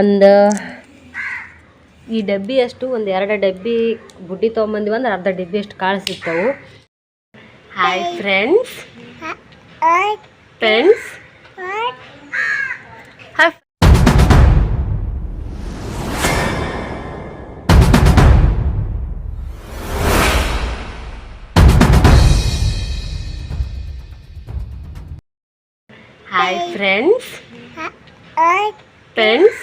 ಒಂದು ಈ ಡಬ್ಬಿ ಅಷ್ಟು, ಒಂದು ಎರಡು ಡಬ್ಬಿ ಬುಡ್ಡಿ ತೊಗೊಂಬಂದಿವಿ ಅಂದ್ರೆ ಅರ್ಧ ಡಬ್ಬಿ ಅಷ್ಟು ಕಾಳು ಸಿಗ್ತಾವು. Hi friends friends hi hi friends friends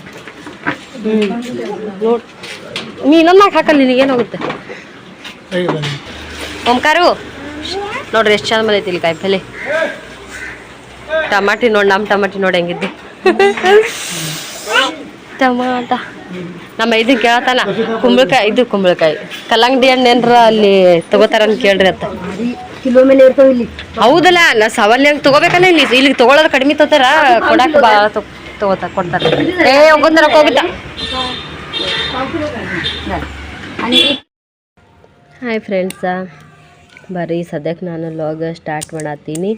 ನೋಡಿ. ನೀ ಇನ್ನೊಂದು ನಾಲ್ಕು ಹಾಕಲ್ಲ ನಿನಗೇನಾಗುತ್ತೆ ಓಂಕಾರು. ನೋಡ್ರಿ, ಎಷ್ಟು ಚಂದ ಬಂದೈತಿ ಇಲ್ಲಿ ಕಾಯಿ ಪಲ್ಲೆ ಟಮಾಟಿ ನೋಡಿ ನಮ್ಮ ಟಮಾಟಿ ನೋಡಿ ಹೆಂಗಿದ್ದು. ಟಮಾಟ. ನಮ್ಮ ಇದು ಕೇಳತ್ತಾನ, ಕುಂಬಳಕಾಯಿ, ಇದು ಕುಂಬಳಕಾಯಿ. ಕಲ್ಲಂಗಡಿ ಹಣ್ಣು ಅಲ್ಲಿ ತಗೋತಾರ ಅಂತ ಕೇಳ್ರಿ ಅತ್ತ. ಇಲ್ಲಿ ಹೌದಲ್ಲ, ನಾ ಸವಾಲ್ ಹೆಂಗೆ ತಗೋಬೇಕಲ್ಲ ಇಲ್ಲಿ ಇಲ್ಲಿ ತಗೊಳೋದು ಕಡಿಮೆ ತಗೋತಾರ, ಕೊಡಕ್ ಬಾ ತಗೋತಾರ ಕೊಡ್ತಾರೆ ಏ ಹೋಗೋದ್ರ ಹೋಗಿದ್ದ ಹಾಯ್ ಫ್ರೆಂಡ್ಸ ಬರ್ರಿ ಸದ್ಯಕ್ಕೆ ನಾನು ಲಾಗ್ ಸ್ಟಾರ್ಟ್ ಮಾಡತ್ತೀನಿ.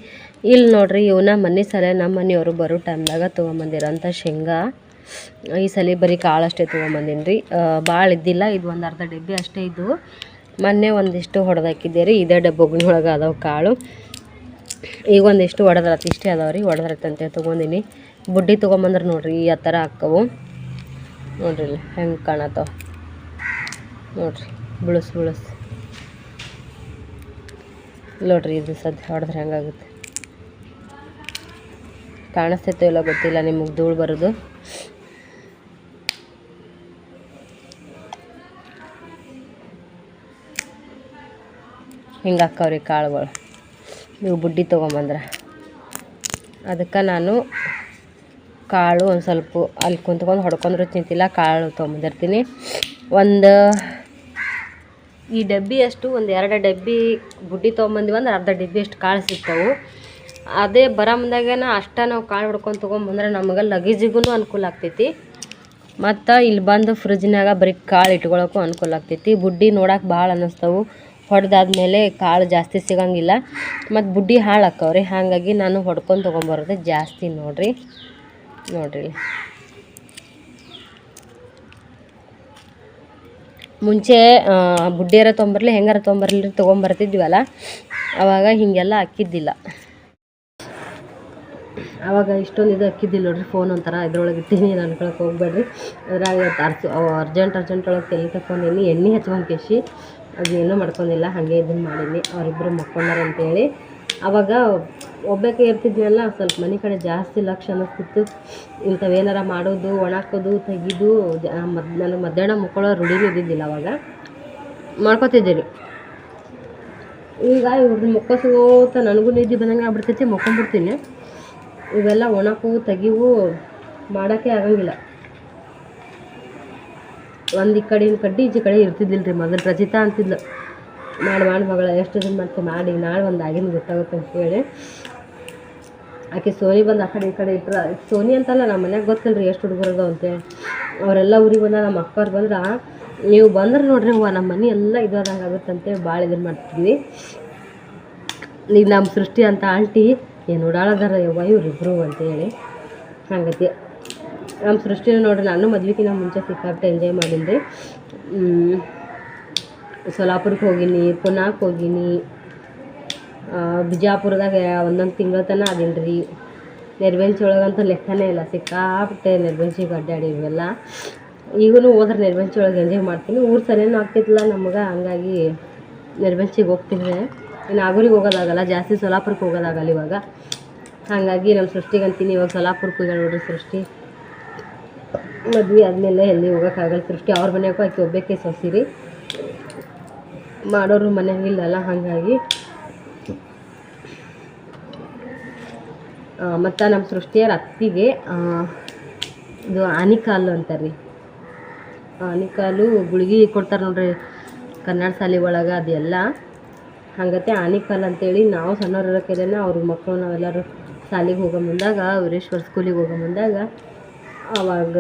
ಇಲ್ಲಿ ನೋಡ್ರಿ, ಇವನ್ನ ಮನೆ ಸಲ ನಮ್ಮ ಮನೆಯವರು ಬರೋ ಟೈಮ್ದಾಗ ತೊಗೊಂಬಂದಿರೋಂಥ ಶೇಂಗಾ. ಈ ಸಲ ಬರೀ ಅಷ್ಟೇ ತೊಗೊಂಬಂದಿನಿ ರೀ ಭಾಳ ಇದ್ದಿಲ್ಲ, ಇದು ಒಂದು ಅರ್ಧ ಡಬ್ಬಿ ಅಷ್ಟೇ ಇದು. ಮೊನ್ನೆ ಒಂದಿಷ್ಟು ಹೊಡೆದಾಕಿದ್ದೆ ರೀ ಇದೇ ಡಬ್ಬೊಗ್ನಿ ಒಳಗೆ ಅದಾವೆ ಕಾಳು. ಈಗ ಒಂದಿಷ್ಟು ಹೊಡೆದ್ರತ್ ಇಷ್ಟೇ ಅದಾವೆ ರೀ ಹೊಡೆದ್ರತ್ತಂತೆ ತೊಗೊಂಡಿನಿ. ಬುಡ್ಡಿ ತೊಗೊಂಬಂದ್ರೆ ನೋಡ್ರಿ, ಈ ಥರ ಹಾಕ್ಕವು ನೋಡ್ರಿ ಇಲ್ಲಿ ಹೆಂಗೆ ಕಾಣತ್ತವ. ನೋಡ್ರಿ, ಬಿಳಸ್ ಬಿಳಸ್. ನೋಡ್ರಿ, ಇದು ಸದ್ಯ ಹೊಡೆದ್ರೆ ಹೆಂಗಾಗುತ್ತೆ ಕಾಣಿಸ್ತೈತೋ ಇಲ್ಲ ಗೊತ್ತಿಲ್ಲ, ನಿಮಗೆ ಧೂಳು ಬರೋದು. ಹಿಂಗೆ ಹಾಕವ್ರಿ ಕಾಳುಗಳು. ನೀವು ಬುಡ್ಡಿ ತೊಗೊಂಬಂದ್ರೆ. ಅದಕ್ಕೆ ನಾನು ಕಾಳು ಒಂದು ಸ್ವಲ್ಪ ಅಲ್ಲಿ ಕುಂತ್ಕೊಂಡು ಹೊಡ್ಕೊಂಡ್ರು ತಿಂತಿಲ್ಲ, ಕಾಳು ತೊಗೊಂಬಂದಿರ್ತೀನಿ. ಒಂದು ಈ ಡಬ್ಬಿ ಅಷ್ಟು ಒಂದು ಎರಡು ಡಬ್ಬಿ ಬುಡ್ಡಿ ತೊಗೊಂಬಂದಿವಿ ಅಂದ್ರೆ ಅರ್ಧ ಡಬ್ಬಿ ಅಷ್ಟು ಕಾಳು ಸಿಗ್ತಾವೆ. ಅದೇ ಬರ ಮುಂದಾಗೇನ ಅಷ್ಟ ನಾವು ಕಾಳು ಹೊಡ್ಕೊಂಡು ತೊಗೊಂಬಂದ್ರೆ ನಮಗೆ ಲಗೇಜಿಗೂ ಅನುಕೂಲ ಆಗ್ತೈತಿ. ಮತ್ತು ಇಲ್ಲಿ ಬಂದು ಫ್ರಿಜ್ನಾಗ ಬರೀ ಕಾಳು ಇಟ್ಕೊಳ್ಳೋಕ್ಕೂ ಅನುಕೂಲ ಆಗ್ತೈತಿ. ಬುಡ್ಡಿ ನೋಡೋಕೆ ಭಾಳ ಅನ್ನಿಸ್ತವು ಹೊಡೆದಾದ್ಮೇಲೆ ಕಾಳು ಜಾಸ್ತಿ ಸಿಗಂಗಿಲ್ಲ. ಮತ್ತು ಬುಡ್ಡಿ ಹಾಳಾಕ್ಕವ್ರಿ ಹಾಗಾಗಿ ನಾನು ಹೊಡ್ಕೊಂಡು ತೊಗೊಂಬರೋದೇ ಜಾಸ್ತಿ ನೋಡ್ರಿ. ನೋಡ್ರಿ ಮುಂಚೆ ಬುಡ್ಡಿಯಾರ ತೊಗೊಂಬರ್ಲಿ ಹೆಂಗಾರ ತೊಂಬರ್ಲಿ ತೊಗೊಂಬರ್ತಿದ್ವಲ್ಲ, ಅವಾಗ ಹೀಗೆಲ್ಲ ಹಾಕಿದ್ದಿಲ್ಲ. ಅವಾಗ ಇಷ್ಟೊಂದು ಇದು ಹಾಕಿದ್ದಿಲ್ಲ ನೋಡ್ರಿ ಫೋನ್ ಒಂಥರ ಇದ್ರೊಳಗೆ ಇಟ್ಟಿನಿ ಅನ್ಕೊಳಕ್ಕೆ ಹೋಗ್ಬೇಡ್ರಿ. ಅದ್ರಾಗ ಅರ್ಜು ಅರ್ಜೆಂಟ್ ಅರ್ಜೆಂಟ್ ಒಳಗೆ ತೆಲಿ ತಗೊಂಡಿನಿ ಎಣ್ಣೆ ಹಚ್ಕೊಂಡು ಅದು ಅದೇನೂ ಮಾಡ್ಕೊಂಡಿಲ್ಲ, ಹಾಗೆ ಇದನ್ನು ಮಾಡೀನಿ ಅವರಿಬ್ಬರು ಮಕ್ಕೊಂಡಾರ ಅಂತೇಳಿ ಅವಾಗ ಒಬ್ಬಾಕೆ ಇರ್ತಿದ್ನಲ್ಲ ಸ್ವಲ್ಪ ಮನೆ ಕಡೆ ಜಾಸ್ತಿ ಲಕ್ಷ ಅನ್ನಿಸ್ತಿತ್ತು. ಇಂಥವೇನಾರ ಮಾಡೋದು ಒಣಕೋದು ತೆಗಿದು ಮದ್ ನನಗೆ ಮಧ್ಯಾಹ್ನ ಮುಕ್ಕೊಳ್ಳೋ ರೂಢಿನೂ ಇದ್ದಿದ್ದಿಲ್ಲ ಅವಾಗ. ಮಾಡ್ಕೊತಿದ್ದೀರಿ ಈಗ ಇವ್ರನ್ನ ಮುಕ್ಕೋಸ್ಕೋತ ನನಗೂ ನಿದ್ದೆ ಬಂದಂಗೆ ಆಗ್ಬಿಡ್ತೈತಿ, ಮುಕ್ಕೊಂಡ್ಬಿಡ್ತೀನಿ. ಇವೆಲ್ಲ ಒಣಕು, ತೆಗಿವು ಮಾಡೋಕ್ಕೆ ಆಗಂಗಿಲ್ಲ. ಒಂದು ಈ ಕಡೆ ಕಡ್ಡಿ ಈಚೆ ಕಡೆ ಇರ್ತಿದ್ದಿಲ್ಲ ರೀ ಮೊದಲು ರಚಿತಾ ಅಂತಿದ್ಲು. ಮಾಡಿ ಮಾಡಿ ಮಗಳ, ಎಷ್ಟು ದಿನ ಮಾಡ್ತೀವಿ ಮಾಡಿ, ನಾಳೆ ಒಂದು ಆಗಿನ ಗೊತ್ತಾಗುತ್ತೆ ಅಂತ ಹೇಳಿ. ಆಕೆ ಸೋನಿ ಬಂದು ಆ ಕಡೆ ಈ ಕಡೆ ಇಟ್ರ ಸೋನಿ ಅಂತಲ್ಲ ನಮ್ಮ ಮನ್ಯಾಗ ಗೊತ್ತಿಲ್ಲ ರೀ ಎಷ್ಟು ಹುಡುಗರು ಅದಾವ ಅವರೆಲ್ಲ ಊರಿಗೆ ಬಂದ ನಮ್ಮ ಅಕ್ಕವ್ರು ಬಂದ್ರೆ, ನೀವು ಬಂದ್ರೆ ನೋಡ್ರಿ ಅವ್ವ ನಮ್ಮ ಮನೆ ಎಲ್ಲ ಇದಾದಂಗೆ ಆಗುತ್ತಂತೆ ಭಾಳ ಇದನ್ನು ಮಾಡ್ತಿದ್ವಿ. ಈಗ ನಮ್ಮ ಸೃಷ್ಟಿ ಅಂತ ಆಂಟಿ, ಏನು ಓಡಾಡದಾರ ಯವ್ವ ಅಂತ ಅಂತೇಳಿ ಹಂಗತಿ. ನಮ್ಮ ಸೃಷ್ಟಿನ ನೋಡ್ರಿ, ನಾನು ಮದ್ವೆಗಿನ ಮುಂಚೆ ಸಿಕ್ಕಾಪಟ್ಟೆ ಎಂಜಾಯ್ ಮಾಡೀನಿ ರೀ ಹೋಗಿನಿ, ಪುನಾಕ್ ಹೋಗೀನಿ. ಬಿಜಾಪುರದಾಗ ಒಂದೊಂದು ತಿಂಗಳ ತನಕ ಅದಿಲ್ಲ ರೀ ನಿರ್ಬೆಂಚಿ ಒಳಗಂತೂ ಲೆಕ್ಕನೇ ಇಲ್ಲ. ಸಿಕ್ಕಾಪಟ್ಟೆ ನಿರ್ಬೆಂಚಿಗೆ ಅಡ್ಡಾಡಿವೆಲ್ಲ ಈಗೂ ಹೋದ್ರೆ ನಿರ್ಬೆಂಚಿ ಒಳಗೆ ಎಂಜಾಯ್ ಮಾಡ್ತೀನಿ. ಊರು ಸರಿಯೂ ಆಗ್ತಿತ್ತಲ್ಲ ನಮ್ಗೆ, ಹಂಗಾಗಿ ನೆರ್ವೆಂಚಿಗೆ ಹೋಗ್ತಿದ್ದೆ. ಇನ್ನು ಆಗೂರಿಗೆ ಹೋಗೋದಾಗಲ್ಲ, ಜಾಸ್ತಿ ಸೊಲಾಪುರಕ್ಕೆ ಹೋಗೋದಾಗಲ್ಲ ಇವಾಗ. ಹಾಗಾಗಿ ನಮ್ಮ ಸೃಷ್ಟಿಗೆ ಅಂತೀನಿ. ಇವಾಗ ಸೊಲಾಪುರಕ್ಕೆ ಹೋಗ್ಯಾಳ ನೋಡ್ರಿ ಸೃಷ್ಟಿ. ಮದ್ವೆ ಆದಮೇಲೆ ಎಲ್ಲಿ ಹೋಗೋಕ್ಕಾಗಲ್ಲ ಸೃಷ್ಟಿ. ಅವ್ರ ಮನೆಗೂ ಆಕೆ ಒಬ್ಬಕ್ಕೆ ಸೊಸಿರಿ. ಮಾಡೋರು ಮನೆಯಾಗಿಲ್ಲಲ್ಲ ಹಾಗಾಗಿ ಮತ್ತು ನಮ್ಮ ಸೃಷ್ಟಿಯರ ಅತ್ತಿಗೆ ಇದು ಆನಿಕಾಲು ಅಂತಾರೆ ರೀ ಆನಿಕಾಲು ಗುಳಿಗೆ ಕೊಡ್ತಾರೆ ನೋಡ್ರಿ ಕನ್ನಡ ಶಾಲೆ ಒಳಗೆ ಅದೆಲ್ಲ. ಹಂಗತೆ ಆನಿಕಾಲು ಅಂತೇಳಿ ನಾವು ಸಣ್ಣವ್ರು ಇರೋಕೆಲ್ಲ ಅವ್ರ ಮಕ್ಕಳು ನಾವೆಲ್ಲರೂ ಶಾಲೆಗೆ ಹೋಗೋ ಮುಂದಾಗ ವೀರೇಶ್ವರ ಸ್ಕೂಲಿಗೆ ಹೋಗೋ ಮುಂದಾಗ, ಅವಾಗ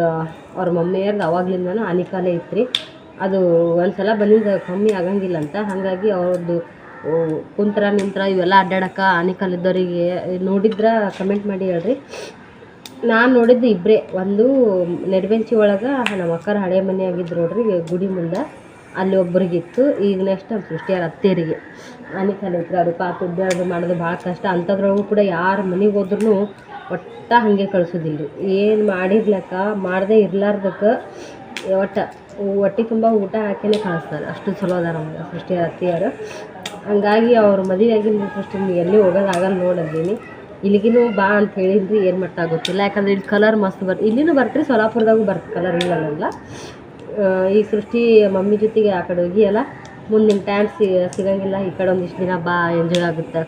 ಅವ್ರ ಮಮ್ಮಿಯರ್ದು ಅವಾಗ್ಲಿಂದನೂ ಆನಿಕಾಲೇ ಇತ್ತು ರೀ ಅದು ಒಂದು ಸಲ ಬಂದಿದ್ದ ಕಮ್ಮಿ ಆಗಂಗಿಲ್ಲ ಅಂತ. ಹಾಗಾಗಿ ಅವ್ರದ್ದು ಕುಂತ್ರ ನಿಂತ್ರ ಇವೆಲ್ಲ ಅಡ್ಡಾಡಕ್ಕೆ ಆನಿಕಲ್ ಇದ್ದವರಿಗೆ ನೋಡಿದ್ರೆ ಕಮೆಂಟ್ ಮಾಡಿ ಹೇಳ್ರಿ. ನಾನು ನೋಡಿದ್ದು ಇಬ್ಬರೇ ಒಂದು ನೆಡ್ವೆಂಚಿ ಒಳಗೆ ನಮ್ಮ ಅಕ್ಕರ ಹಳೆ ಮನೆ ಆಗಿದ್ದು ನೋಡ್ರಿ, ಗುಡಿ ಮುಂದೆ. ಅಲ್ಲಿ ಒಬ್ರಿಗಿತ್ತು, ಈಗ ನೆಕ್ಸ್ಟ್ ನಮ್ಮ ಸೃಷ್ಟಿಯಾರ ಅತ್ತೆಯರಿಗೆ ಆನಿಕಲ್ ಇತ್ತು ಅದು ಪಾಪ ಅದು ಮಾಡೋದು ಭಾಳ ಕಷ್ಟ. ಅಂಥದ್ರೊಳಗೂ ಕೂಡ ಯಾರ ಮನೆಗೆ ಹೋದ್ರೂ ಒಟ್ಟು ಹಾಗೆ ಕಳಿಸೋದಿಲ್ಲ ಏನು ಮಾಡಿರ್ಲಕ್ಕ ಮಾಡದೇ ಇರ್ಲಾರ್ದಕ್ಕೆ ಒಟ್ಟು ಹೊಟ್ಟೆ ತುಂಬ ಊಟ ಹಾಕಿನೇ ಕಳಿಸ್ತಾರೆ. ಅಷ್ಟು ಚಲೋ ಅದಾರ ನಮ್ಗೆ ಸೃಷ್ಟಿ ಅತ್ತಿಯರು ಹಂಗಾಗಿ ಅವ್ರ ಮದುವೆ ಆಗಿಲ್ಲ ಸೃಷ್ಟಿ ಎಲ್ಲಿ ಹೋಗೋದಾಗಲ್ಲ ನೋಡಿದ್ದೀನಿ ಇಲ್ಲಿಗಿನೂ ಬಾ ಅಂತ ಹೇಳಿದ್ರಿ ಏನು ಮಟ್ಟ ಗೊತ್ತಿಲ್ಲ. ಯಾಕಂದ್ರೆ ಇಲ್ಲಿ ಕಲರ್ ಮಸ್ತ್ ಬರ್, ಇಲ್ಲಿನೂ ಬರ್ತೀರಿ ಸೊಲಾಪುರದಾಗೂ ಬರ್ತ ಕಲರ್ ಇಲ್ಲ ಈ ಸೃಷ್ಟಿ ಮಮ್ಮಿ ಜೊತೆಗೆ ಆ ಕಡೆ ಹೋಗಿ ಎಲ್ಲ ಮುಂದಿನ ಟೈಮ್ ಸಿಗಂಗಿಲ್ಲ, ಈ ಕಡೆ ಒಂದಿಷ್ಟು ದಿನ ಬಾ ಎಂಜಾಯ್ ಆಗುತ್ತೆ.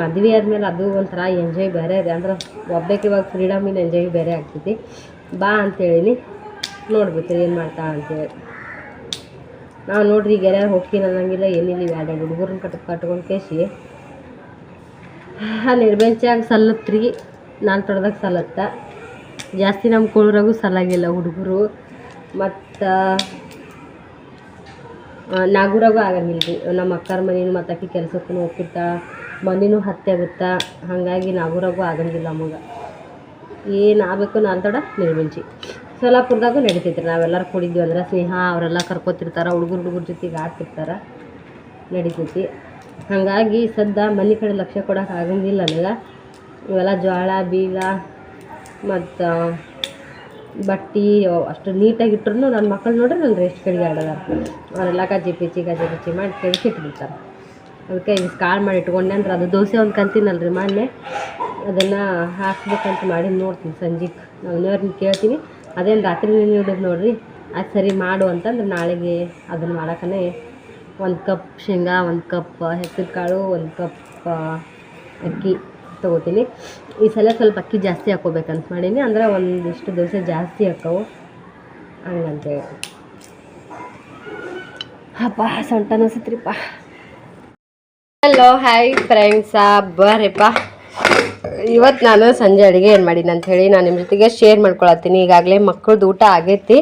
ಮದುವೆ ಆದಮೇಲೆ ಅದು ಒಂಥರ ಎಂಜಾಯ್ ಬೇರೆ ಇದೆ. ಅಂದ್ರೆ ಒಬ್ಬಕ್ಕೆ ಇವಾಗ ಫ್ರೀಡಮಿನ ಎಂಜಾಯ್ ಬೇರೆ ಆಗ್ತೈತಿ. ಬಾ ಅಂತೇಳೀನಿ ನೋಡ್ಬೇಕು ಏನು ಮಾಡ್ತಾ ಅಂತೇಳಿ ನಾವು ನೋಡ್ರಿ ಈಗ ಯಾರ್ಯಾರು ಹೋಗ್ತೀನಿ ಅನ್ನಂಗಿಲ್ಲ ಎಲ್ಲಿ ಎರಡು ಹುಡುಗರನ್ನ ಕಟ್ ಕಟ್ಕೊಂಡು ಕೇಸಿ ನಿರ್ಬೆಂಚಾಗಿ ಸಲ್ಲತ್ರಿ. ನಾನು ತೊಡ್ದಾಗ ಸಲ್ಲತ್ತ. ಜಾಸ್ತಿ ನಮ್ಮ ಕುಳ್ರಾಗೂ ಸಲ್ಲಾಗಿಲ್ಲ ಹುಡುಗರು. ಮತ್ತು ನಾಗೂರಾಗೂ ಆಗಂಗಿಲ್ಲ ರೀ. ನಮ್ಮ ಅಕ್ಕರ ಮನೇನು ಮತ್ತಾಕಿ ಕೆಲಸಕ್ಕೂ ಹೋಗ್ತಿರ್ತಾಳೆ ಮನೆನೂ ಹತ್ತೆ ಹಾಗಾಗಿ ನಾಗೂರಾಗೂ ಆಗಂಗಿಲ್ಲ ನಮಗೆ. ಏನು ಆಗಬೇಕು ನಾನು ತಡ? ನಿರ್ಮಿಂಚಿ ಸೋಲಾಪುರದಾಗೂ ನಡೀತೈತ್ರಿ ನಾವೆಲ್ಲರೂ ಕೂಡಿದ್ವಿ ಅಂದ್ರೆ ಸ್ನೇಹ, ಅವರೆಲ್ಲ ಕರ್ಕೋತಿರ್ತಾರೆ, ಹುಡುಗರು, ಹುಡುಗರ ಜೊತೆಗೆ ಆಡ್ತಿರ್ತಾರೆ ನಡೀತೈತಿ ಹಾಗಾಗಿ ಸದ್ದ ಮನೆ ಕಡೆ ಲಕ್ಷ್ಯ ಕೊಡೋಕೆ ಆಗಂಗಿಲ್ಲ ನನಗೆ. ಇವೆಲ್ಲ ಜೋಳ ಬೀಗ ಮತ್ತು ಬಟ್ಟೆ ಅಷ್ಟು ನೀಟಾಗಿ ಇಟ್ರು ನನ್ನ ಮಕ್ಕಳು ನೋಡ್ರಿ ನನ್ನ ರೆಸ್ಟ್ ಕಡೆಗೆ ಆಡೋದ ಅವರೆಲ್ಲ ಕಜ್ಜಿ ಪಿಚ್ಚಿ ಕಜ್ಜಿ ಪಿಚ್ಚಿ ಮಾಡಿ ಕೆಡಿಸಿ ಇಟ್ಬಿಡ್ತಾರೆ. ಅದಕ್ಕೆ ಈಗ ಕಾಳು ಮಾಡಿ ಇಟ್ಕೊಂಡೆ ಅಂದ್ರೆ ಅದು ದೋಸೆ ಒಂದು ಕಂತೀನಲ್ರಿ ಮೊನ್ನೆ. ಅದನ್ನು ಹಾಕ್ಬೇಕಂತ ಮಾಡಿ ನೋಡ್ತೀನಿ ಸಂಜೆಗೆ ನಾನು ಕೇಳ್ತೀನಿ. ಅದೇನು ರಾತ್ರಿ ನೀಡಿದ್ದು ನೋಡಿರಿ, ಅದು ಸರಿ ಮಾಡು ಅಂತಂದ್ರೆ ನಾಳೆಗೆ ಅದನ್ನು ಮಾಡಕ್ಕನೇ ಒಂದು ಕಪ್ ಶೇಂಗಾ, ಒಂದು ಕಪ್ ಹೆಸರು ಕಾಳು ಒಂದು ಕಪ್ ಅಕ್ಕಿ ತೊಗೋತೀನಿ. ಈ ಸಲ ಸ್ವಲ್ಪ ಅಕ್ಕಿ ಜಾಸ್ತಿ ಹಾಕೋಬೇಕಂತ ಮಾಡೀನಿ, ಅಂದ್ರೆ ಒಂದಿಷ್ಟು ದೋಸೆ ಜಾಸ್ತಿ ಹಾಕವು. ಹಂಗಂತೇಳಿ. ಅಪ್ಪ ಸೊಂಟ ಅನಿಸತ್ರಿಪ್ಪ. ಹಲೋ ಹಾಯ್ ಫ್ರೆಂಡ್ಸ ಬರ್ರಿಪ್ಪ. ಇವತ್ತು ನಾನು ಸಂಜೆ ಅಡುಗೆ ಏನು ಮಾಡೀನಿ ಹೇಳಿ ನಾನು ನಿಮ್ಮ ಜೊತೆಗೆ ಶೇರ್ ಮಾಡ್ಕೊಳತ್ತೀನಿ. ಈಗಾಗಲೇ ಮಕ್ಕಳದ್ದು ಊಟ ಆಗೈತಿ.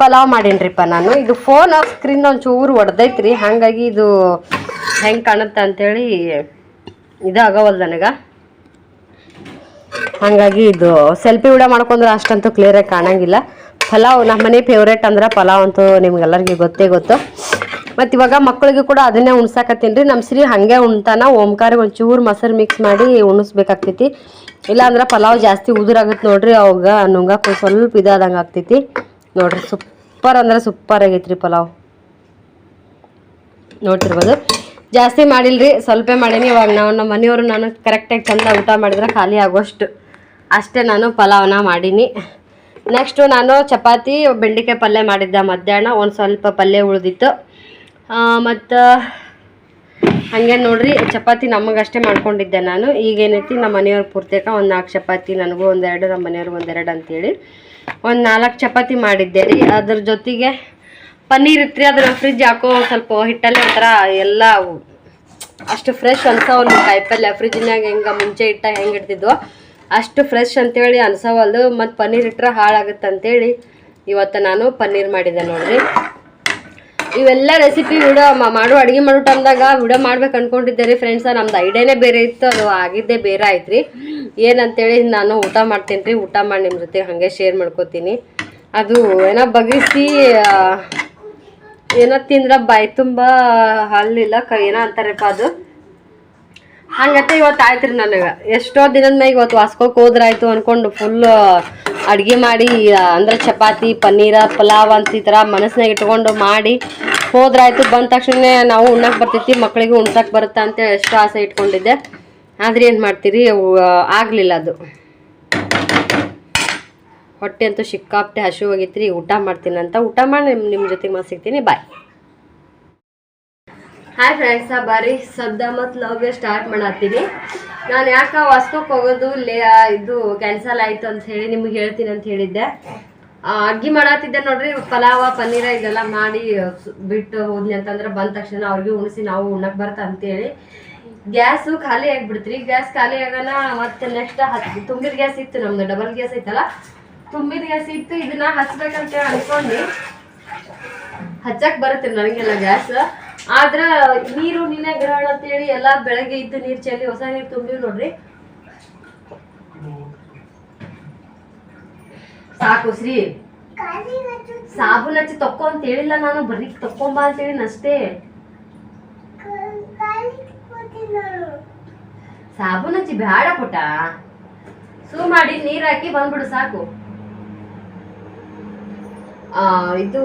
ಪಲಾವ್ ಮಾಡೀನ್ರಿಪ್ಪ ನಾನು. ಇದು ಫೋನ್ ಸ್ಕ್ರೀನ್ ಒಂಚೂರು ಹೊಡೆದೈತ್ರಿ ಹಾಗಾಗಿ ಇದು ಹೆಂಗೆ ಕಾಣುತ್ತೆ ಅಂಥೇಳಿ ಇದು ಆಗವಲ್ದು ನನಗೆ. ಹಾಗಾಗಿ ಇದು ಸೆಲ್ಫಿ ವಿಡಿಯೋ ಮಾಡ್ಕೊಂಡ್ರೆ ಅಷ್ಟಂತೂ ಕ್ಲಿಯರಾಗಿ ಕಾಣಂಗಿಲ್ಲ. ಪಲಾವ್ ನಮ್ಮ ಮನೆ ಫೇವ್ರೇಟ್ ಅಂದ್ರೆ ಪಲಾವ್ ಅಂತೂ ನಿಮ್ಗೆಲ್ಲರಿಗೂ ಗೊತ್ತೇ ಗೊತ್ತು. ಮತ್ತು ಇವಾಗ ಮಕ್ಕಳಿಗೆ ಕೂಡ ಅದನ್ನೇ ಉಣ್ಸಾಕತ್ತೀನಿ ನಮ್ಮ ಶ್ರೀ ಹಾಗೆ ಉಣ್ತಾನ ಓಂಕಾರಿಗೆ ಒಂಚೂರು ಮೊಸರು ಮಿಕ್ಸ್ ಮಾಡಿ ಉಣಿಸ್ಬೇಕಾಗ್ತೈತಿ. ಇಲ್ಲಾಂದ್ರೆ ಪಲಾವ್ ಜಾಸ್ತಿ ಉದುರಾಗುತ್ತೆ ನೋಡ್ರಿ, ಅವಾಗ ನುಂಗಕ್ಕೆ ಸ್ವಲ್ಪ ಇದಾದಂಗೆ ಆಗ್ತೈತಿ. ನೋಡ್ರಿ ಸೂಪರ್ ಅಂದ್ರೆ ಸೂಪರ್ ಆಗೈತ್ರಿ ಪಲಾವ್. ನೋಡ್ತಿರ್ಬೋದು. ಜಾಸ್ತಿ ಮಾಡಿಲ್ರಿ, ಸ್ವಲ್ಪ ಮಾಡೀನಿ. ಇವಾಗ ನಾವು ನಮ್ಮ ಮನೆಯವರು ನಾನು ಕರೆಕ್ಟಾಗಿ ಚಂದ ಊಟ ಮಾಡಿದ್ರೆ ಖಾಲಿ ಆಗೋಷ್ಟು. ಅಷ್ಟೇ ನಾನು ಪಲಾವನ್ನ ಮಾಡೀನಿ. ನೆಕ್ಸ್ಟು ನಾನು ಚಪಾತಿ, ಬೆಂಡೆಕಾಯಿ ಪಲ್ಯ ಮಾಡಿದ್ದೆ ಮಧ್ಯಾಹ್ನ. ಒಂದು ಸ್ವಲ್ಪ ಪಲ್ಯ ಉಳಿದಿತ್ತು. ಮತ್ತು ಹಾಗೆ ನೋಡ್ರಿ, ಚಪಾತಿ ನಮಗಷ್ಟೇ ಮಾಡ್ಕೊಂಡಿದ್ದೆ ನಾನು. ಈಗೇನೈತಿ, ನಮ್ಮ ಮನೆಯವ್ರ ಪೂರ್ತಿಕ ಒಂದು ನಾಲ್ಕು ಚಪಾತಿ, ನನಗೂ ಒಂದೆರಡು ನಮ್ಮ ಮನೆಯವ್ರಿಗೆ ಒಂದೆರಡು ಅಂತೇಳಿ ಒಂದು ನಾಲ್ಕು ಚಪಾತಿ ಮಾಡಿದ್ದೆ ರೀ. ಅದ್ರ ಜೊತೆಗೆ ಪನ್ನೀರ್ ಇತ್ತು ರೀ ಅದ್ರ ಫ್ರಿಜ್ ಹಾಕೋ ಸ್ವಲ್ಪ ಹಿಟ್ಟಲ್ಲಿ ಒಂಥರ ಎಲ್ಲ ಅಷ್ಟು ಫ್ರೆಶ್ ಅನ್ಸವಲ್ಲ ಕಾಯಿಪಲ್ಯ. ಫ್ರಿಜ್ನಾಗ ಹೆಂಗೆ ಮುಂಚೆ ಇಟ್ಟ ಹೆಂಗೆ ಇಡ್ತಿದ್ವೋ ಅಷ್ಟು ಫ್ರೆಶ್ ಅಂತೇಳಿ ಅನ್ಸವಲ್ದು. ಮತ್ತು ಪನ್ನೀರ್ ಇಟ್ಟರೆ ಹಾಳಾಗುತ್ತೆ ಅಂತೇಳಿ ಇವತ್ತು ನಾನು ಪನ್ನೀರ್ ಮಾಡಿದ್ದೆ ನೋಡ್ರಿ. ಇವೆಲ್ಲ ರೆಸಿಪಿ ವಿಡಿಯೋ ಮಾಡೋ ಅಡುಗೆ ಮಾಡೋ ಟೈಮ್ದಾಗ ವಿಡಿಯೋ ಮಾಡ್ಬೇಕು ಅನ್ಕೊಂಡಿದ್ದೆ ರೀ ಫ್ರೆಂಡ್ಸ ನಮ್ದು ಐಡಿಯಾನೇ ಬೇರೆ ಇತ್ತು ಅದು ಆಗಿದ್ದೇ ಬೇರೆ ಆಯ್ತು ರೀ. ಏನಂತೇಳಿ ನಾನು ಊಟ ಮಾಡ್ತೀನಿ ರೀ ಊಟ ಮಾಡಿ ನಿಮ್ಮ ಜೊತೆ ಹಾಗೆ ಶೇರ್ ಮಾಡ್ಕೋತೀನಿ. ಅದು ಏನೋ ಬಗ್ಗಿಸಿ ಆ, ಏನೋ ತಿಂದ್ರೆ ಬಾಯಿ ತುಂಬ ಹಲ್ಲಿಲ್ಲ ಕ ಏನೋ ಅಂತಾರಪ್ಪ ಅದು. ಹಂಗತ್ತೆ ಇವತ್ತು ಆಯ್ತು ರೀ ನನಗೆ. ಎಷ್ಟೋ ದಿನದ ಮ್ಯಾಗ ಇವತ್ತು ವಾಸ್ಕೋಕ್ ಹೋದ್ರಾಯ್ತು ಅನ್ಕೊಂಡು ಫುಲ್ ಅಡುಗೆ ಮಾಡಿ, ಅಂದ್ರೆ ಚಪಾತಿ, ಪನ್ನೀರ, ಪಲಾವ್ ಅಂತ ಈ ಥರ ಮನಸ್ಸಿನಾಗ ಇಟ್ಕೊಂಡು ಮಾಡಿ ಹೋದ್ರಾಯ್ತು. ಬಂದ ತಕ್ಷಣ ನಾವು ಉಣ್ಣಕ್ಕೆ ಬರ್ತೈತಿ ಮಕ್ಕಳಿಗೆ ಉಣ್ಸಕ್ಕೆ ಬರುತ್ತಾ ಅಂತೇಳಿ ಎಷ್ಟು ಆಸೆ ಇಟ್ಕೊಂಡಿದ್ದೆ. ಆದ್ರೆ ಏನು ಮಾಡ್ತೀರಿ ಆಗಲಿಲ್ಲ ಅದು. ಹೊಟ್ಟೆ ಅಂತೂ ಸಿಕ್ಕಾಪಟ್ಟೆ ರೀ ಊಟ ಮಾಡ್ತೀನಿ ಅಂತ ಊಟ ಮಾಡಿ ನಿಮ್ಮ ನಿಮ್ಮ ಜೊತೆಗೆ ಮಾಡಿ ಸಿಗ್ತೀನಿ ಬಾಯ್ ಹಾಯ್ ಫ್ರೆಂಡ್ಸ ಬಾರಿ ಸದ್ದ ಮತ್ತು ಲವ್ಗೆ ಸ್ಟಾರ್ಟ್ ಮಾಡತ್ತೀನಿ. ನಾನು ಯಾಕ ವಾಸ್ಕೋಕ್ ಹೋಗೋದು ಲೇ ಇದು ಕ್ಯಾನ್ಸಲ್ ಆಯ್ತು ಅಂತ ಹೇಳಿ ನಿಮ್ಗೆ ಹೇಳ್ತೀನಿ ಅಂತ ಹೇಳಿದ್ದೆ. ಆ, ಅಡ್ಗೆ ಮಾಡತ್ತಿದ್ದೆ ನೋಡ್ರಿ ಪಲಾವ ಪನ್ನೀರ ಇದೆಲ್ಲ ಮಾಡಿ ಬಿಟ್ಟು ಹೋದ್ನಿ ಅಂತಂದ್ರೆ ಬಂದ ತಕ್ಷಣ ಅವ್ರಿಗೆ ಉಣಿಸಿ ನಾವು ಉಣ್ಣಕ್ ಬರ್ತಾ ಅಂತೇಳಿ. ಗ್ಯಾಸು ಖಾಲಿ ಆಗ್ಬಿಡ್ತ್ರಿ. ಗ್ಯಾಸ್ ಖಾಲಿ ಆಗೋಣ ಮತ್ತೆ ನೆಕ್ಸ್ಟ್ ಹತ್ತು ತುಂಬಿದ ಗ್ಯಾಸ್ ಇತ್ತು ನಮ್ದು ಡಬಲ್ ಗ್ಯಾಸ್ ಐತಲ್ಲ? ತುಂಬಿದ ಗ್ಯಾಸ್ ಇತ್ತು ಇದನ್ನ ಹಚ್ಬೇಕಂತ ಅನ್ಕೊಂಡು. ಹಚ್ಚಕ್ ಬರುತ್ತೆ ನನಗೆಲ್ಲ ಗ್ಯಾಸ್. ಆದ್ರ ನೀರು ನಿನ್ನೆ ಗ್ರಹಣ ಅಂತೇಳಿ ಎಲ್ಲಾ ಬೆಳಗ್ಗೆ ಇದ್ದು ನೀರ್ ಚೆಲ್ಲಿ ಹೊಸ ನೀರ್ ತುಂಬಿವ್ ನೋಡ್ರಿ. ಸಾಕು ಶ್ರೀ. ಸಾಬೂನ್ ಹಚ್ಚಿ ತಕ್ಕೋ ಅಂತ ಹೇಳಿಲ್ಲ ನಾನು, ಬರೀ ತಕ್ಕೊಂಬಾ ಅಂತ ಹೇಳಿ ಅಷ್ಟೇ. ಸಾಬೂನ್ ಹಚ್ಚಿ ಬೇಡ ಪುಟ ಸೂ ಮಾಡಿ ನೀರ್ ಹಾಕಿ ಬಂದ್ಬಿಡು, ಸಾಕು. ಇದು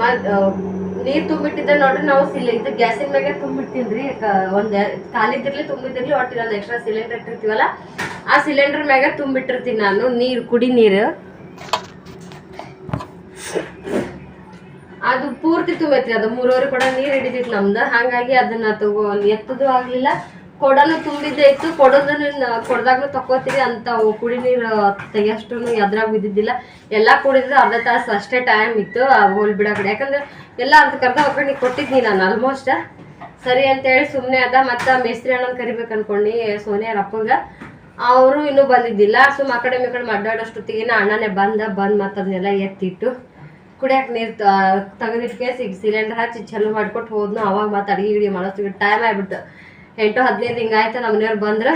ಮತ್ ನೀರ್ ತುಂಬಿಟ್ಟಿದ್ದೆ ನೋಡ್ರಿ, ನಾವು ಇದು ಗ್ಯಾಸಿನ ಮ್ಯಾಗೆ ತುಂಬಿಟ್ಟಿನ್ರಿ ಒಂದ್ ಖಾಲಿದಿರ್ಲಿ ತುಂಬಿದಿರ್ಲಿ ಒಟ್ಟು ಒಂದು ಎಕ್ಸ್ಟ್ರಾ ಸಿಲಿಂಡರ್ ಇಟ್ಟಿರ್ತೀವಲ್ಲ, ಆ ಸಿಲಿಂಡರ್ ಮ್ಯಾಗ ತುಂಬಿಟ್ಟಿರ್ತೀನಿ ನಾನು ನೀರು, ಕುಡಿ ನೀರು. ಅದು ಪೂರ್ತಿ ತುಂಬೈತಿ ಅದು ಮೂರುವರೆ ಕೂಡ ನೀರು ಹಿಡಿದಿತ್ತು ನಮ್ದು. ಹಾಗಾಗಿ ಅದನ್ನ ತಗೋ ಎತ್ತದು ಆಗ್ಲಿಲ್ಲ. ಕೊಡನು ತುಂಬಿದ್ದೆ ಇತ್ತು, ಕೊಡೋದನ್ನು ಕೊಡ್ದಾಗ್ಲೂ ತಕೋತೀರಿ ಅಂತ ಕುಡಿ ನೀರು ತೆಗಿಯಷ್ಟು ಎದ್ರಾಗ ಬಿದ್ದಿದ್ದಿಲ್ಲ. ಎಲ್ಲ ಕುಡಿದ್ರೆ ಅರ್ಧ ತಾಸು ಅಷ್ಟೇ ಟೈಮ್ ಇತ್ತು ಹೋಲ್ ಬಿಡಕಡೆ ಯಾಕಂದ್ರೆ ಎಲ್ಲ ಅಂತ ಕರ್ದ ಒಗ್ಗರಣೆ ಕೊಟ್ಟಿದ್ನಿ ನಾನು ಆಲ್ಮೋಸ್ಟ್ ಸರಿ ಅಂತೇಳಿ ಸುಮ್ಮನೆ ಅದ, ಮತ್ತು ಮೇಸ್ತ್ರಿ ಅಣ್ಣನ ಕರಿಬೇಕು ಅನ್ಕೊಂಡು ಸೋನಿಯಾರ ಅಪ್ಪಗ. ಅವರು ಇನ್ನೂ ಬಂದಿದ್ದಿಲ್ಲ ಸುಮ್ಮ ಆ ಕಡೆ ಕಡೆ ಅಡ್ಡಾಡೋಷ್ಟೊತ್ತಿಗೆ ಅಣ್ಣನೇ ಬಂದ, ಬಂದು ಮತ್ತೆ ಅದನ್ನೆಲ್ಲ ಎತ್ತಿಟ್ಟು ಕುಡಿಯಕ್ಕೆ ನೀರು ತೆಗೆದಿಟ್ಕೆ ಸಿಗ್ ಸಿಲಿಂಡರ್ ಹಚ್ಚಿ ಚಲೋ ಮಾಡ್ಕೊಟ್ಟು ಹೋದ್ನು ಅವಾಗ ಮತ್ತೆ ಅಡಿಗೆ ಗಿಡಿಗೆ ಮಾಡೋಷ್ಟಿಗೆ ಟೈಮ್ ಆಗಿಬಿಟ್ಟು ಎಂಟು ಹದಿನೈದು ಹಿಂಗಾಯ್ತು ನಮ್ಮ ಮನೆಯವ್ರು ಬಂದ್ರೆ.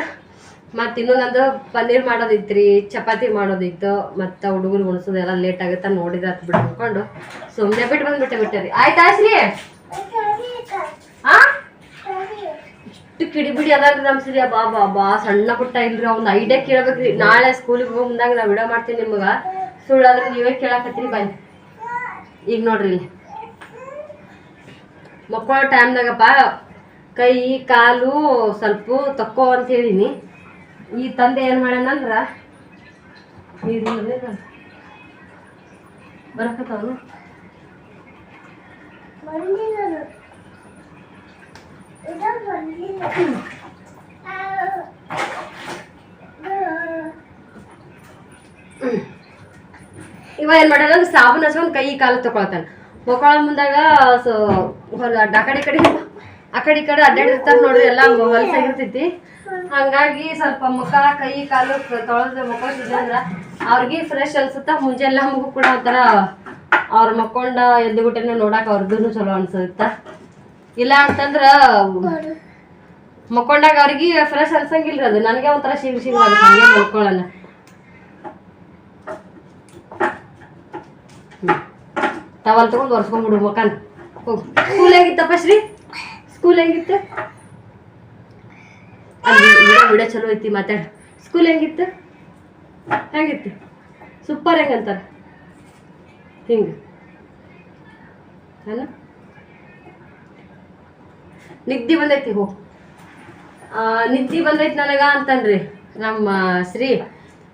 ಮತ್ತು ಇನ್ನೊಂದು ನಂದು ಪನ್ನೀರ್ ಮಾಡೋದಿತ್ತು ಚಪಾತಿ ಮಾಡೋದಿತ್ತು, ಮತ್ತು ಹುಡುಗರು ಎಲ್ಲ ಲೇಟ್ ಆಗುತ್ತೆ ನೋಡಿದ್ರೆ ಹತ್ತು ಬಿಟ್ಟು ಸುಮ್ಮನೆ ಬಿಟ್ಟು ಬಂದ್ಬಿಟ್ಟೆ ಬಿಟ್ಟೆ ರೀ ಆಯ್ತಾ ಆಯ್ಸ್ರಿ ಇಷ್ಟು ಕಿಡಿಬಿಡಿ ಅದಾನ್ರಿ ನಮ್ಮ ಸಿರಿ. ಬಾ ಬಾ ಬಾ ಸಣ್ಣ ಪುಟ್ಟ ಇಲ್ರಿ, ಅವ್ನ ಐಡಿಯಾ ಕೇಳ್ಬೇಕ್ರಿ. ನಾಳೆ ಸ್ಕೂಲಿಗೆ ಹೋಗಿ ಮುಂದಾಗ ನಾ ವಿಡಿಯೋ ಮಾಡ್ತೀನಿ ನಿಮ್ಗೆ. ಸುಳ್ಳಾದ್ರೆ ನೀವೇ ಕೇಳಾಕತ್ತೀನಿ ಬನ್ನಿ. ಈಗ ನೋಡ್ರಿ ಇಲ್ಲಿ. ಮಕ್ಕಳ ಟೈಮ್ದಾಗಪ್ಪ ಕೈ, ಕಾಲು ಸ್ವಲ್ಪ ತಕ್ಕೋ ಅಂತ ಹೇಳಿನಿ. ಈ ತಂದೆ ಏನು ಮಾಡ್ಯಾನಂದ್ರ ಬರಕತ್ತವನು ಇವ ಏನ್ ಮಾಡ್ಯಾನ ಸಾಬೂನ್ ಹಚ್ಕೊಂಡ್ ಕೈ ಕಾಲು ತಕೊಳ್ತಾನ. ಮಕ್ಕಳ ಮುಂದಾಗ ಸೊ ಆ ಕಡೆ ಕಡೆ, ಆ ಕಡೆ ಈ ಕಡೆ ಅಡ್ಡಾಡಿರ್ತಾರ ನೋಡ್ರಿ, ಎಲ್ಲ ಹೊಲಸಾಗಿರ್ತೈತಿ ಹಂಗಾಗಿ ಸ್ವಲ್ಪ ಮುಖ, ಕೈ, ಕಾಲು ತೊಳೆದು ಮುಖ ಅಂದ್ರ ಅವ್ರಿಗೆ ಫ್ರೆಶ್ ಅನ್ಸುತ್ತ, ಮುಂಜಾನೆ ಮುಗು ಕೂಡ ಒಂಥರ ಅವ್ರ ಮಕ್ಕೊಂಡ ಎದ್ದು ಬಿಟ್ಟೆನ ನೋಡಕ್ ಅವ್ರದ್ದು ಚಲೋ ಅನ್ಸುತ್ತ. ಇಲ್ಲ ಅಂತಂದ್ರ ಮಕ್ಕೊಂಡಾಗ ಅವ್ರಿಗೆ ಫ್ರೆಶ್ ಅನ್ಸಂಗಿಲ್ರಿ ಅದು. ನನಗೆ ಒಂಥರ ಶೀಘ್ರ ಆಗುತ್ತೆ ಹಂಗೆ ಟವಲ್ ತಗೊಂಡು ಒರೆಸ್ಕೊಂಡ್ಬಿಡು ಮಕ್ಕ ಹೋಗು. ಸ್ಕೂಲ್ ಹೆಂಗಿತ್ತಪ್ಪ ಶ್ರೀ? ಸ್ಕೂಲ್ ಹೆಂಗಿತ್ತು? ಅಲ್ಲಿ ಚಲೋ ಐತಿ ಮಾತಾಡ. ಸ್ಕೂಲ್ ಹೆಂಗಿತ್ತು? ಹೆಂಗಿತ್ತು? ಸೂಪರ್ ಹೆಂಗಂತಾರ? ಹಿಂಗೆ. ಅಲ್ಲ? ನಿದ್ದಿ ಬಂದೈತಿ ಆ, ನಿದ್ದೆ ಬಂದೈತಿ ನನಗ ಅಂತನ್ರಿ ನಮ್ಮ ಶ್ರೀ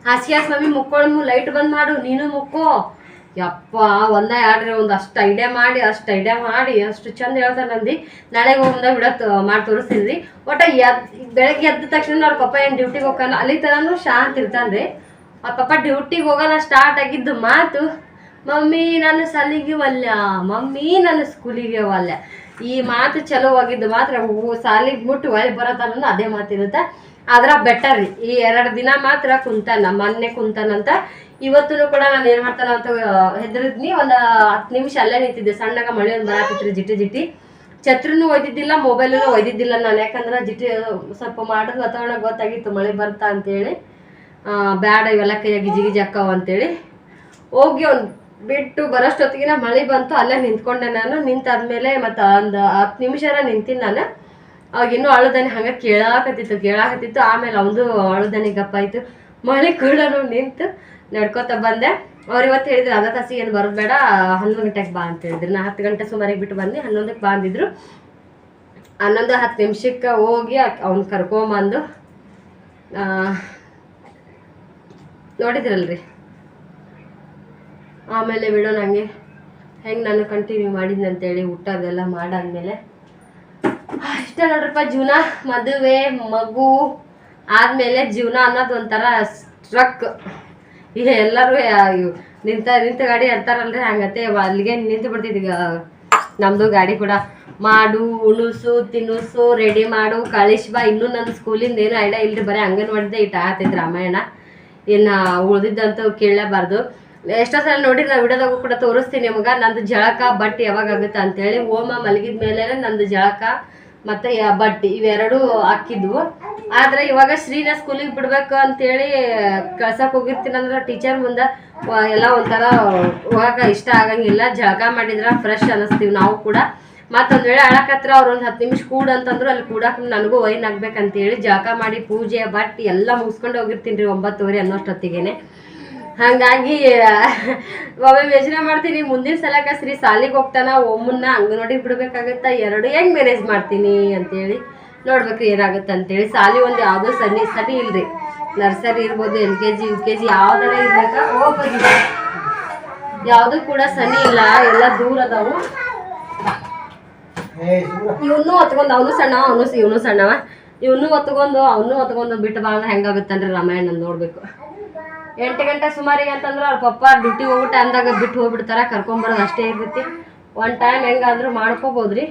ಹಾಸಿಗೆ ಸ್ವಾಮಿ ಮಮ್ಮಿ ಮುಕ್ಕೊಳಮು ಲೈಟ್ ಬಂದ್ ಮಾಡು ನೀನು ಮುಕ್ಕೋ. ಯಪ್ಪ, ಒಂದ ಯಾಡ್ರಿ ಒಂದು ಅಷ್ಟು ಐಡಿಯಾ ಮಾಡಿ, ಅಷ್ಟು ಐಡಿಯಾ ಮಾಡಿ, ಅಷ್ಟು ಚಂದ ಹೇಳ್ತಾರೆ ನಂದಿ. ನಾಳೆಗೆ ಒಂದ ಬಿಡತ್ ಮಾಡಿ ತೋರಿಸ್ತೀನಿ. ಒಟ್ಟ ಎದ್, ಬೆಳಗ್ಗೆ ಎದ್ದ ತಕ್ಷಣ ಅವ್ರ ಪಪ್ಪ ಏನು ಡ್ಯೂಟಿಗೆ ಹೋಗಲ್ಲ ಅಲ್ಲಿ ತನೂ ಶಾಂತ ಇರ್ತಾನ್ರಿ ಅವ್ರ ಪಪ್ಪ ಡ್ಯೂಟಿಗೆ ಹೋಗಲ್ಲ ಸ್ಟಾರ್ಟ್ ಆಗಿದ್ದು ಮಾತು, ಮಮ್ಮಿ ನಾನು ಸಲಿಗೆ ವಲ್ಯ, ಮಮ್ಮಿ ನಾನು ಸ್ಕೂಲಿಗೆ ವಲ್ಯ. ಈ ಮಾತು ಚಲೋ ಆಗಿದ್ದು ಮಾತ್ರ ಸಾಲಿಗೆ ಮುಟ್ಟು ಒಳ್ಳೆ ಬರತ್ತನ್ನ ಅದೇ ಮಾತಿರುತ್ತೆ. ಆದ್ರೆ ಬೆಟರ್ ರೀ, ಈ ಎರಡು ದಿನ ಮಾತ್ರ ಕುಂತಾನ, ಮೊನ್ನೆ ಕುಂತಾನಂತ. ಇವತ್ತು ಕೂಡ ನಾನು ಏನ್ ಮಾಡ್ತಾನ ಅಂತ ಹೆದರಿದ್ನಿ. ಒಂದ್ ಹತ್ತು ನಿಮಿಷ ಅಲ್ಲೇ ನಿಂತಿದ್ದೆ. ಸಣ್ಣಗ ಮಳೆ ಒಂದು ಬರಾಕಿತ್ರಿ ಜಿಟಿ ಜಿಟಿ. ಛತ್ರಿನೂ ಒಯ್ದಿದ್ದಿಲ್ಲ ಮೊಬೈಲೂ ಒಯ್ದಿದ್ದಿಲ್ಲ ನಾನು. ಯಾಕಂದ್ರೆ ಜಿಟ್ಟಿ ಸ್ವಲ್ಪ ಮಾಡಿದ ವಾತಾವರಣ ಗೊತ್ತಾಗಿತ್ತು. ಮಳೆ ಬರ್ತಾ ಅಂತೇಳಿ. ಬ್ಯಾಡ, ಇವೆಲ್ಲ ಕೈಯಾಗ ಗಿಜಿ ಗಿಜಿ ಅಕ್ಕಾವ ಅಂತೇಳಿ. ಹೋಗಿ ಒಂದು ಬಿಟ್ಟು ಬರೋಷ್ಟೊತ್ತಿಗೆ ಮಳೆ ಬಂತು. ಅಲ್ಲೇ ನಿಂತ್ಕೊಂಡೆ ನಾನು. ನಿಂತಾದ್ಮೇಲೆ ಮತ್ತು ಒಂದು ಹತ್ತು ನಿಮಿಷರ ನಿಂತೀನಿ ನಾನು. ಅವಾಗ ಇನ್ನೂ ಅಳುದನಿ ಹಂಗೆ ಕೇಳಾಕತ್ತಿತ್ತು ಕೇಳಾಕತ್ತಿತ್ತು. ಆಮೇಲೆ ಅವನು ಅಳುದನಿ ಗಪ್ಪ ಆಯ್ತು ಮಳೆ ಕೂಡ ನಿಂತು. ನಡ್ಕೋತ ಬಂದೆ. ಅವ್ರು ಇವತ್ತು ಹೇಳಿದ್ರು ಅರ್ಧ ತಾಸಿಗೆ ಏನು ಬರೋದು ಬೇಡ, ಹನ್ನೊಂದು ಗಂಟೆಗೆ ಬಾ ಅಂತ ಹೇಳಿದ್ರು. ನಾ ಹತ್ತು ಗಂಟೆ ಸುಮಾರಿಗೆ ಬಿಟ್ಟು ಬಂದು, ಹನ್ನೊಂದಕ್ಕೆ ಬಾಂದಿದ್ರು. ಹನ್ನೊಂದು ಹತ್ತು ನಿಮಿಷಕ್ಕೆ ಹೋಗಿ ಅವ್ನ ಕರ್ಕೊಂಬಂದು ನೋಡಿದ್ರಲ್ರಿ. ಆಮೇಲೆ ಬಿಡೋ ನನಗೆ ಹೆಂಗೆ ನಾನು ಕಂಟಿನ್ಯೂ ಮಾಡಿದ್ನಿ ಅಂತೇಳಿ ಊಟ ಅದೆಲ್ಲ ಮಾಡಾದ್ಮೇಲೆ. ಇಷ್ಟ ನೋಡ್ರಪ್ಪ, ಜೀವನ, ಮದುವೆ, ಮಗು, ಆದಮೇಲೆ ಜೀವನ ಅನ್ನೋದು ಒಂಥರ ಟ್ರಕ್ ಈಗ ಎಲ್ಲರೂ ನಿಂತ ನಿಂತ ಗಾಡಿ ಅಂತಾರಲ್ರಿ, ಹಂಗತ್ತೆ ಅಲ್ಲಿಗೆ ನಿಂತು ಬಿಡ್ತಿದ್ ನಮ್ಮದು ಗಾಡಿ ಕೂಡ ಮಾಡು, ಉಣುಸು, ತಿನ್ನಿಸು ರೆಡಿ ಮಾಡು ಕಳಿಸ್ ಬಾ. ಇನ್ನೂ ನನ್ನ ಸ್ಕೂಲಿಂದ ಏನು ಐಡಿಯಾ ಇಲ್ರಿ, ಬರೀ ಅಂಗನವಾಡಿದೆ ಇಟ್ಟು ಆತೈತೆ ರಾಮಾಯಣ. ಇನ್ನು ಉಳ್ದಿದ್ದಂತೂ ಕೇಳಲೇಬಾರ್ದು. ಎಷ್ಟೋ ಸಲ ನೋಡಿ ನಾ ವಿಡಿಯೋದಾಗೂ ಕೂಡ ತೋರಿಸ್ತೀನಿ ನಿಮ್ಗೆ. ನಂದು ಜಳಕ ಬಟ್ ಯಾವಾಗ ಆಗುತ್ತೆ ಅಂತೇಳಿ ಓಮ ಮಲಗಿದ ಮೇಲೆ ನಂದು ಜಳಕ. ಮತ್ತು ಬಟ್ಟೆ ಇವೆರಡು ಹಾಕಿದ್ವು. ಆದ್ರೆ ಇವಾಗ ಶ್ರೀನ ಸ್ಕೂಲಿಗೆ ಬಿಡ್ಬೇಕು ಅಂತೇಳಿ ಕಳ್ಸಕ್ ಹೋಗಿರ್ತೀನಿ ಅಂದ್ರೆ ಟೀಚರ್ ಮುಂದೆ ಎಲ್ಲ ಒಂಥರ ಹೋಗಕ್ಕೆ ಇಷ್ಟ ಆಗಂಗಿಲ್ಲ. ಜಳಕ ಮಾಡಿದ್ರ ಫ್ರೆಶ್ ಅನಿಸ್ತೀವಿ ನಾವು ಕೂಡ. ಮತ್ತೊಂದ್ ವೇಳೆ ಅಳಕತ್ರ ಅವ್ರ ಒಂದು ಹತ್ತು ನಿಮಿಷ ಕೂಡ ಅಂತಂದ್ರು ಅಲ್ಲಿ ಕೂಡಾಕ ನನಗೂ ವೈನ್ ಆಗ್ಬೇಕಂತೇಳಿ ಜಳಕ ಮಾಡಿ ಪೂಜೆ ಬಟ್ ಎಲ್ಲ ಮುಗಿಸ್ಕೊಂಡು ಹೋಗಿರ್ತೀನಿ ರೀ ಒಂಬತ್ತುವರೆ ಅನ್ನೋಷ್ಟೊತ್ತಿಗೆನೆ. ಹಂಗಾಗಿ ಒಮ್ಮೆ ಯೋಚನೆ ಮಾಡ್ತೀನಿ ಮುಂದಿನ ಸಲಕ ಶ್ರೀ ಸಾಲಿಗೆ ಹೋಗ್ತಾನ ಒಮ್ಮನ್ನ ಅಂಗನವಾಡಿ ಬಿಡ್ಬೇಕಾಗತ್ತ ಎರಡು ಹೆಂಗ್ ಮ್ಯಾನೇಜ್ ಮಾಡ್ತೀನಿ ಅಂತೇಳಿ ನೋಡ್ಬೇಕು ಏನಾಗುತ್ತೆ ಅಂತೇಳಿ. ಸಾಲಿ ಒಂದು ಯಾವುದೋ ಸನ್ನಿ ಸರಿ ಇಲ್ರಿ. ನರ್ಸರಿ ಇರ್ಬೋದು L K G U K G ಯಾವ್ದಾರ ಇರ್ಬೇಕ ಹೋಗ್ಬೋದು. ಯಾವುದು ಕೂಡ ಸನಿ ಇಲ್ಲ ಎಲ್ಲ ದೂರ ಅದಾವು. ಇವನು ಹೊತ್ಕೊಂಡು ಅವನು ಸಣ್ಣ ಅವನು ಇವನು ಸಣ್ಣವ. ಇವನು ಹೊತ್ಕೊಂಡು ಅವನು ಹೊತ್ಕೊಂಡು ಬಿಟ್ಟು ಬಾ ಅಂದ್ರೆ ಹೆಂಗಾಗುತ್ತನ್ರಿ ರಾಮಾಯಣ ನೋಡ್ಬೇಕು. ಎಂಟು ಗಂಟೆ ಸುಮಾರಿಗೆ ಅಂತಂದ್ರೆ ಅವ್ರ ಪಪ್ಪ ಡ್ಯೂಟಿ ಹೋಗ್ಬಿಟ್ಟು ಅಂದಾಗ ಬಿಟ್ಟು ಹೋಗ್ಬಿಡ್ತಾರ ಕರ್ಕೊಂಬರೋದು ಅಷ್ಟೇ ಇರ್ತೈತಿ. ಒನ್ ಟೈಮ್ ಹೆಂಗಾದ್ರೂ ಮಾಡ್ಕೋಬೋದ್ರಿ.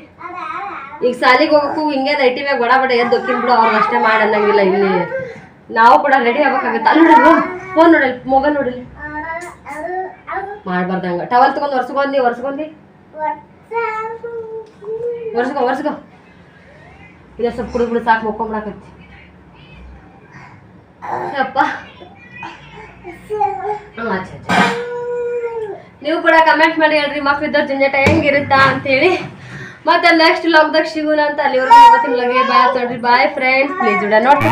ಈಗ ಸಾಲಿಗೆ ಹೋಗೋಕು ಹಿಂಗೆ ನೈಟಿ ಮ್ಯಾಗ ಬಡ ಬಡ ಎದ್ದು ಬಿಡು, ಅವ್ರು ಅಷ್ಟೇ ಮಾಡಿ ಅನ್ನಂಗಿಲ್ಲ ಇಲ್ಲಿ. ನಾವು ಕೂಡ ರೆಡಿ ಆಗ್ಬೇಕಾಗುತ್ತೆ. ಅಲ್ಲಿ ನೋಡಿ ಫೋನ್ ನೋಡಲಿ ಮೊಬೈಲ್ ನೋಡಲಿ ಮಾಡ್ಬಾರ್ದಂಗ ಟವಲ್ ತಗೊಂಡು ಒರ್ಸ್ಕೊಂಡಿ ಒರ್ಸ್ಕೊಂಡಿ ಒರ್ಸ್ಕೊ ಒರ್ಸ್ಕೊ ಇಲ್ಲ ಸ್ವಲ್ಪ ಕುಡಿದ್ಬಿಡು, ಸಾಕು, ಮುಕ್ಕೊಂಬಿಡಕತ್ತಿ. ಅಪ್ಪ. ನೀವು ಕೂಡ ಕಮೆಂಟ್ ಮಾಡಿ ಹೇಳ್ರಿ ಮಕ್ಳಿದ್ದ ಜಂಜಾಟ ಹೆಂಗಿರುತ್ತಾ ಅಂತೇಳಿ. ಮತ್ತೆ ನೆಕ್ಸ್ಟ್ ಲಾಕ್ದಾಗ ಸಿಗೋಣ ಅಂತ ಅಲ್ಲಿವರೆಗೂ ಬಾಯ್ ತೊಡ್ರಿ ಬಾಯ್ ಫ್ರೆಂಡ್ಸ್ ಪ್ಲೀಸ್ ನೋಡ್ರಿ.